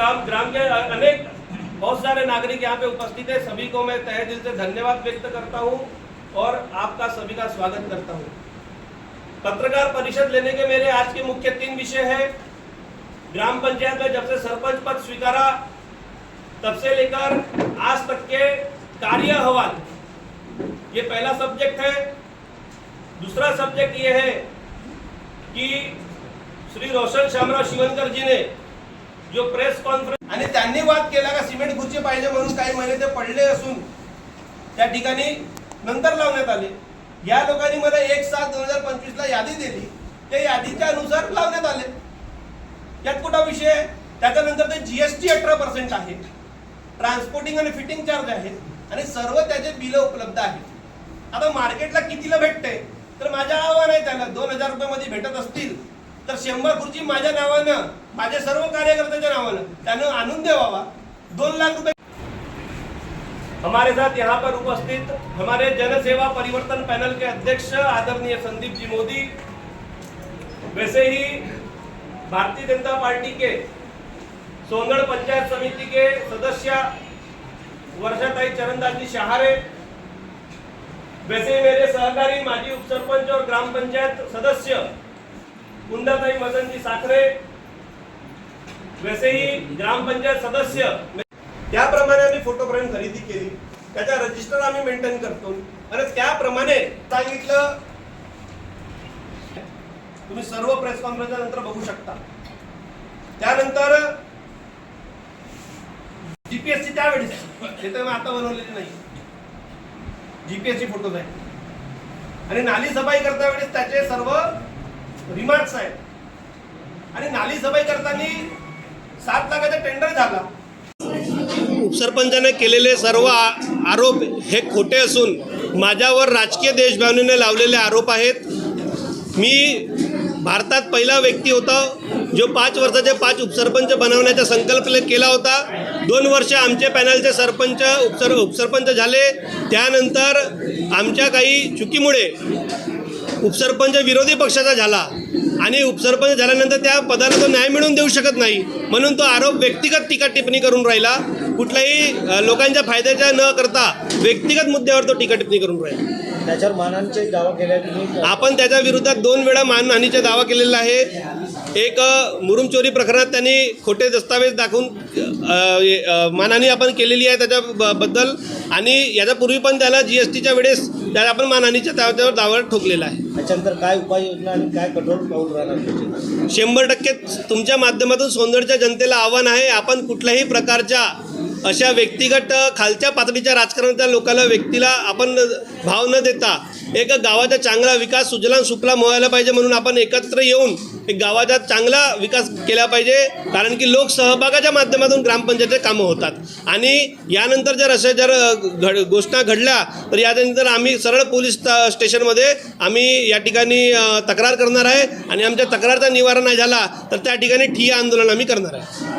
ग्राम ग्राम के अनेक, बहुत सारे नागरिक यहाँ पे उपस्थित है। सभी को मैं तहे दिल से धन्यवाद व्यक्त करता हूँ और आपका सभी का स्वागत करता हूँ। पत्रकार परिषद लेने के मेरे आज के मुख्य तीन विषय है। ग्राम पंचायत में जब से सरपंच पद स्वीकारा, तब से लेकर आज तक के कार्य अहवाल, ये पहला सब्जेक्ट है। दूसरा सब्जेक्ट ये है कि श्री रोशन श्यामराव शिवनकर जी ने जो प्रेस कॉन्फरन्स आणि त्यांनी वाद केला का सिमेंट खुर्ची पाहिजे म्हणून काही महिने ते पडले असून त्या ठिकाणी नंतर लावण्यात आले. या लोकांनी मला एक सात दोन हजार पंचवीस ला यादी दिली. त्या यादीच्या अनुसार लावण्यात आले. यात कुठा विषय आहे? त्याच्यानंतर ते जीएसटी अठरा पर्सेंट आहे. ट्रान्सपोर्टिंग आणि फिटिंग चार्ज आहेत आणि सर्व त्याचे बिल उपलब्ध आहेत. आता मार्केटला कितीला भेटते तर माझ्या आव्हान आहे त्याला. दोन हजार रुपयामध्ये भेटत असतील. तर शंभर खुर्ची माझ्या नावानं माझ्या सर्व कार्यकर्त्याच्या नावानं त्यानं आणून द्यावा दोन लाख रुपये हमारे साथ यहाँ पर उपस्थित हमारे जनसेवा परिवर्तन पैनल के अध्यक्ष आदरणीय संदीप जी मोदी। वैसे ही भारतीय जनता पार्टी के सोनगढ़ पंचायत समिति के सदस्य वर्षाताई चरणदास जी शहारे वैसे ही मेरे सहकारी माजी उपसरपंच और ग्राम पंचायत सदस्य मदन जी साखरे वैसे ही ग्राम पंचायत सदस्य. त्याप्रमाणे आम्ही फोटो फ्रेम खरेदी केली. त्याचा रजिस्टर आम्ही मेंटेन करतो. आणि त्याप्रमाणे सांगितलं तुम्ही सर्व प्रेस कॉन्फरन्सच्या नंतर बघू शकता. त्यानंतर जीपीएससी त्यावेळेस हे तर आता बनवलेली नाही. जीपीएससी फोटोज आहेत. आणि नाली सफाई करता वेळेस त्याचे सर्व रिमार्क्स आहेत. आणि नाली सफाई करताना सात लाखाचा टेंडर झाला. उपसरपंचाने केलेले सर्व आ- आरोप हे खोटे असून माझ्यावर राजकीय देशभावनेने लावलेले आरोप आहेत. मी भारतात पहिला व्यक्ती होता जो पाच वर्षाचे पाच उपसरपंच बनवण्याचा संकल्प केला होता. दोन वर्ष आमचे पॅनलचे सरपंच उपसर उपसरपंच झाले. त्यानंतर आमच्या काही चुकीमुळे उपसरपंच विरोधी पक्षाचा झाला आणि उपसरपंच झाल्यानंतर त्या पदाला तो न्याय मिळवून देऊ शकत नाही. म्हणून तो आरोप व्यक्तिगत टीका टिप्पणी करून राहिला. कुठल्याही लोकांच्या फायद्याच्या न करता व्यक्तिगत मुद्द्यावर तो टीका टिप्पणी करून राहिला. त्याच्यावर मानांचे दावा केला आपण त्याच्या विरोधात दोन वेळा मानहानीचा दावा केलेला आहे. एक अ, मुरुम चोरी प्रकरणात त्यांनी खोटे दस्तावेज दाखवून मानहानी आपण केलेली आहे त्याच्या ब- बद्दल. आणि याच्यापूर्वी पण त्याला जी एस टीच्या वेळेस त्याला आपण मानहानीच्या त्याच्यावर दावा ठोकलेला आहे. त्याच्यानंतर काय उपाययोजना आणि काय कठोर पाऊल राहणार शंभर टक्के तुमच्या माध्यमातून सोनगडच्या जनतेला आव्हान आहे. आपण कुठल्याही प्रकारच्या अशा व्यक्तिगत खालच्या पातळीच्या राजकारणाच्या लोकांना व्यक्तीला आपण भाव न देता एक गावाचा चांगला विकास सुजलाम सुफलाम व्हायला पाहिजे म्हणून आपण एकत्र येऊन गावाचा चांगला विकास केला पाहिजे कारण की लोक सहभागाच्या माध्यमातून ग्रामपंचायतचे कामं होतात. आणि यानंतर जर अशा जर घड घोषणा घडल्या तर यानंतर आम्ही सरळ पोलीस स्टेशनमध्ये आम्ही या ठिकाणी तक्रार करणार आहे. आणि आमच्या तक्रारचा निवारण नाही झाला तर त्या ठिकाणी ठिय्या आंदोलन आम्ही करणार आहे.